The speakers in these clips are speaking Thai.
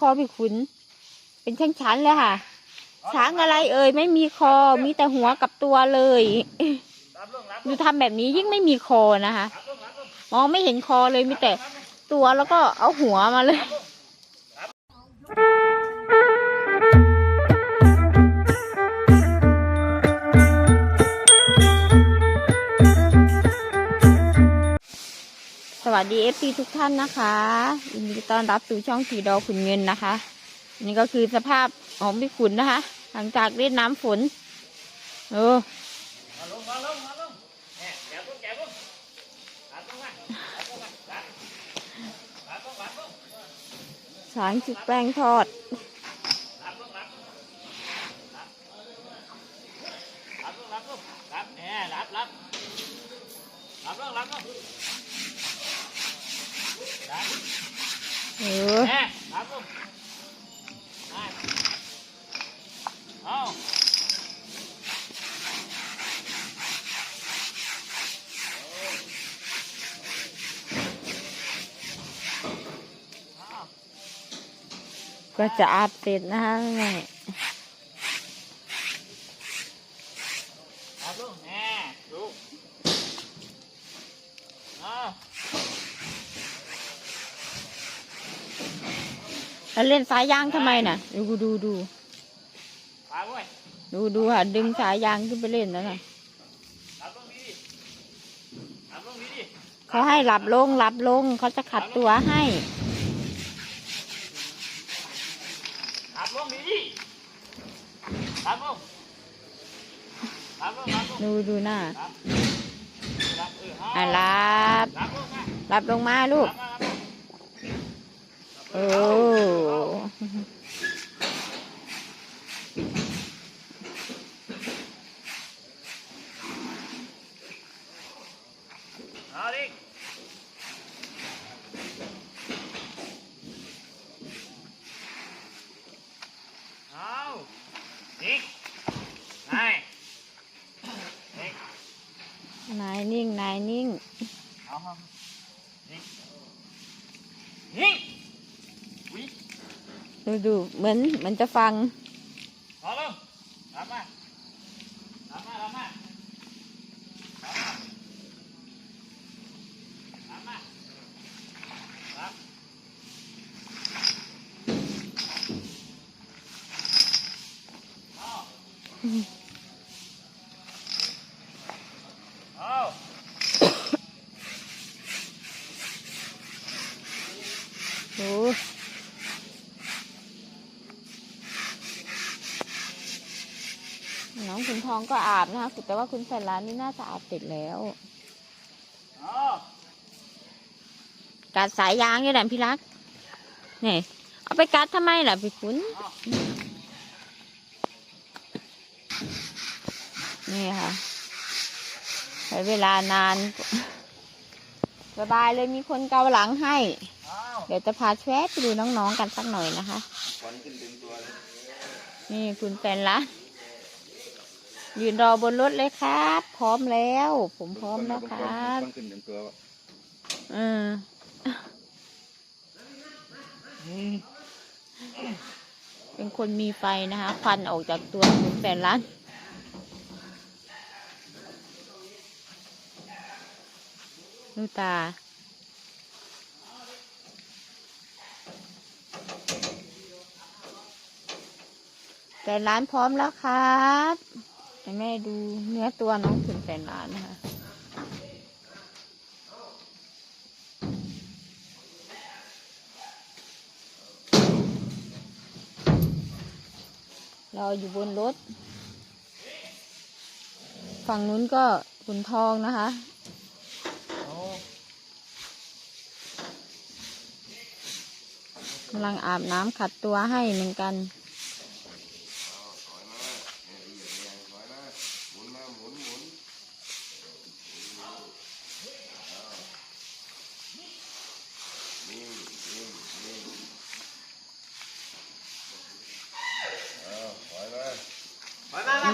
คอพี่ขุน เป็นชั้นๆเลยค่ะ ช้างอะไรเอ่ยไม่มีคอมีแต่หัวกับตัวเลยดูทำแบบนี้ยิ่งไม่มีคอนะคะมองไม่เห็นคอเลยมีแต่ตัวแล้วก็เอาหัวมาเลย วัสดีเอฟซีทุกท่านนะคะยินดีต้อนรับสู่ช่องสีดอขุนเงินนะคะ นี่ก็คือสภาพของพี่ขุนนะคะ หลังจากเล่นน้ำฝนเออมาลงมาลงมาล ก็จะอาบเสร็จนะคะแม่รับลงเนี่ยดูเอาแล้วเล่นสายยางทำไมน่ะ ดูดูดูไปเว้ยดูดูค่ะดึงสายยางขึ้นไปเล่นแล้วน่ะรับลงดีดิรับลงดีดิเขาให้หลับลงหลับลงเขาจะขัดตัวให้ รับลงดีดิรับลงรับลงรับลง ดูดูหน้ารับรับเออเอาอะรับรับลงมาหลับลงมาลูกรับมารับมาโอ้เอาดิเอาดินายดิ นายนิ่ง นายนิ่ง เอาเอาดินิ่งวิดูดูเหมือนเหมือนจะฟังพอแล้วรับมารับมารับมารับมารับ เอา โอ้น้องขุนทองก็อาบนะคะแต่ว่าคุณแสนล้านนี่น่าจะอาบเสร็จแล้วเอากัดสายยางนี่แหละพี่รักนี่เอาไปกัดทำไมล่ะพี่ขุนเอานี่ค่ะใช้เวลานาน สบายเลยมีคนเกาหลังให้ เดี๋ยวจะพาแชวะไปดูน้องๆกันสักหน่อยนะคะ นี่คุณแฟนละยืนรอบนรถเลยครับ พร้อมแล้ว ผมพร้อมแล้วครับเต็มเออเป็นคนมีไฟนะคะ ควันออกจากตัวคุณแฟนร้านดูตา แต่ร้านพร้อมแล้วครับให้แม่ดูเนื้อตัวน้องขุนแสนล้านนะคะเราอยู่บนรถ ฝั่งนู้นก็ขุนทองนะคะกำลังอาบน้ำขัดตัวให้เหมือนกัน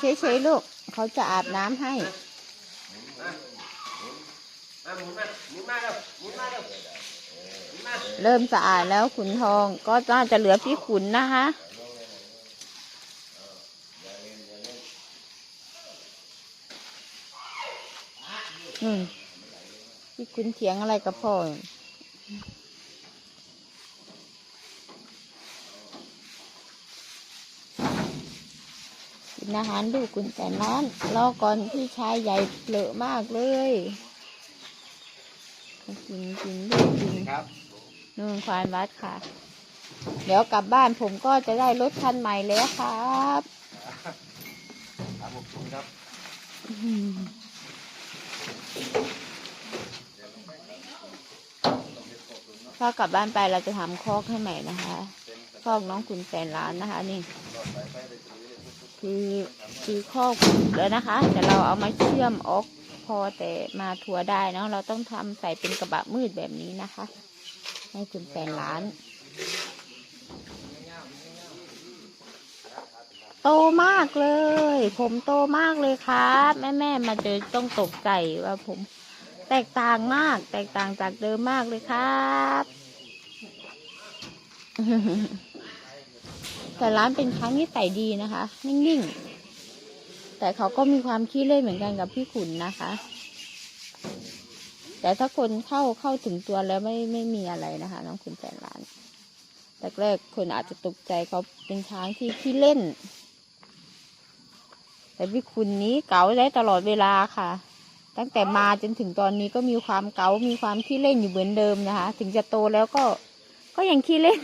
เฉยๆลูก เขาจะอาบน้ำให้เร็วหมุนมาเร็วหมุนมาเริ่มสะอาดแล้วขุนทองก็น่าจะเหลือพี่ขุนนะคะอืมพี่ขุนเถียงอะไรกับพ่อ อาหารลูกคุณแต่น้อนรอก่อนพี่ชายใหญ่เลอะมากเลยกินกินลูกกินครับนู่นควานวัดค่ะ เดี๋ยวกลับบ้านผมก็จะได้รถคันใหม่แล้วครับครับผมครับอื้อหือพอกลับบ้านไปเราจะทำคอกให้ใหม่นะคะคอกน้องคุณแสนล้านนะคะนี่ คือคือคอกแล้วนะคะ แต่เราเอามาเชื่อมออกพอแต่มาทัวร์ได้เนาะเราต้องทำใส่เป็นกระบะมืดแบบนี้นะคะ ให้คุณแสนล้าน โตมากเลย ผมโตมากเลยครับแม่แม่มาเจอต้องตกใจว่าผมแตกต่างมาก แตกต่างจากเดิมมากเลยครับ แต่ร้านเป็นครั้งที่ใส่ดีนะคะ นิ่งๆ แต่เขาก็มีความขี้เล่นเหมือนกันกับพี่ขุนนะคะ แต่ถ้าคนเข้าเข้าถึงตัวแล้วไม่ไม่มีอะไรนะคะ น้องขุนแสนล้านแรกๆคนอาจจะตกใจเขาเป็นช้างที่ขี้เล่น แต่พี่คุณนี้เก๋าได้ตลอดเวลาค่ะ ตั้งแต่มาจนถึงตอนนี้ก็มีความเก๋ามีความขี้เล่นอยู่เหมือนเดิมนะคะ ถึงจะโตแล้วก็ก็ยังขี้เล่น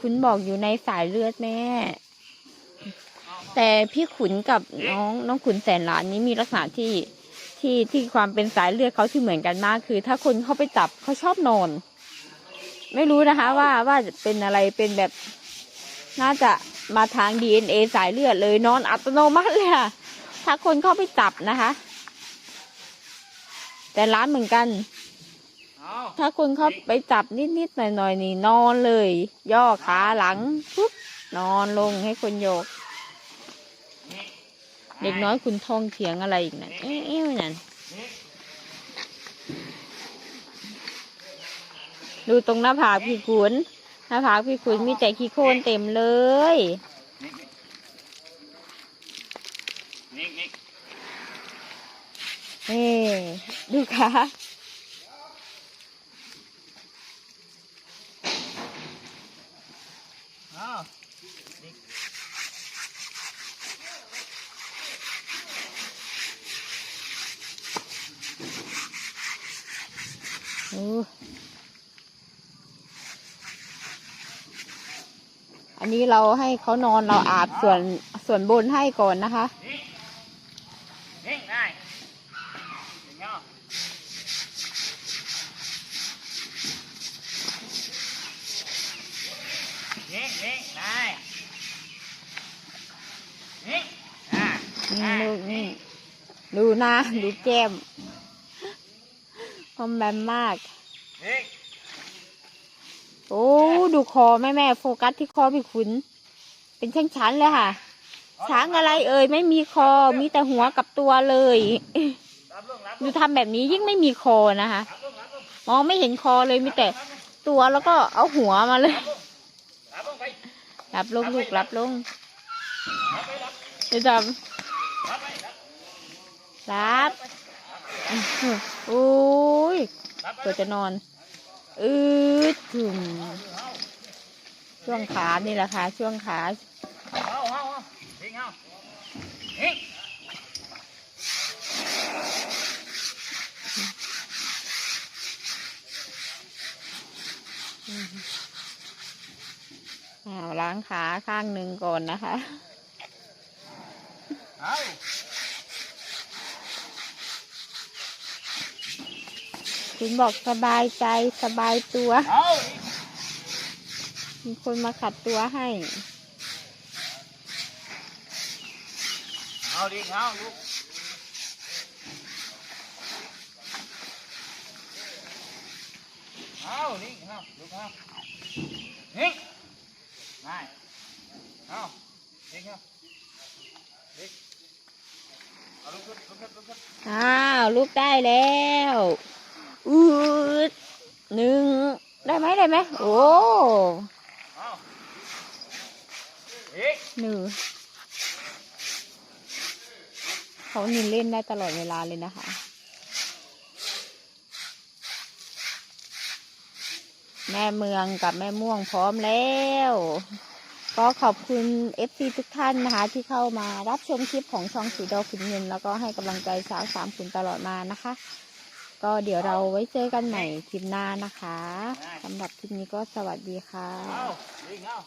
คุณบอกอยู่ในสายเลือดแม่ แต่พี่ขุนกับน้องน้องขุนแสนหลานนี้มีลักษณะที่ที่ที่ความเป็นสายเลือดเขาที่เหมือนกันมากคือ ถ้าคนเข้าไปจับเขาชอบนอน ไม่รู้นะคะ ว่าว่าจะเป็นอะไรเป็นแบบน่าจะมาทาง DNA สายเลือดเลยนอนอัตโนมัติเลยค่ะถ้าคนเข้าไปจับนะคะ แต่ร้านเหมือนกัน ถ้าคนเข้าไปจับนิดๆหน่อยๆนี่นอนเลย ย่อขาหลังปุ๊บนอนลงให้คนโยก เด็กน้อยคุณทองเถียงอะไรอีกนั่นเอ๊ะเอ๊ะนั่นดูตรงหน้าผากพี่ขุนหน้าผากพี่ขุนมีแต่ขี้โคลนเต็มเลยนี่นี่เอ๊ดูค่ะ โอ้อันนี้เราให้เขานอนเราอาบส่วนส่วนบนให้ก่อนนะคะนี่นี่ได้ถึงเอานี่นี่ได้นี่อ่านี่ลูกนี่ ดูหน้าดูแก้มพ อมแบมมากนี่โอ้ ดูคอแม่แม่โฟกัสที่คอพี่ขุน เป็นชั้นชั้นๆเลยค่ะ ช้างอะไรเอ่ยไม่มีคอ มีแต่หัวกับตัวเลยรับลงรับลดูงทำแบบนี้ยิ่งไม่มีคอนะคะรับลงรับลงมองไม่เห็นคอเลยมีแต่ตัวแล้วก็เอาหัวมาเลย รับลงไปรับลงลูกรับลงรับไปรับเดี๋ยวจรับไปรับำรับ โอ้ยรับไปตัวจะนอน อืดถึมช่วงขานี่แหละค่ะ ช่วงขาเอาล้างขาข้างหนึ่งก่อนนะคะ เอา คุณบอกสบายใจสบายตัวเอามีคนมาขัดตัวให้เอาดิเอาลูกเอานี่เอาลูกเอานี่นายเอานี่เอานี่เอาลูกขึ้นลูกขึ้นลูกขึ้นอ้าว ลูกได้แล้ว อืดหนึ่งได้ไหมได้ไหมโอ้หนึ่งเขานินเล่นได้ตลอดเวลาเลยนะคะ แม่เมืองกับแม่ม่วงพร้อมแล้ว ก็ขอบคุณ FC ทุกท่านนะคะ ที่เข้ามารับชมคลิปของช่องสีดอขุนเงิน แล้วก็ให้กำลังใจสาวสามขุนตลอดมานะคะ ก็เดี๋ยวเราไว้เจอกันใหม่คลิปหน้านะคะสำหรับคลิปนี้ก็สวัสดีค่ะเอาลิงเอา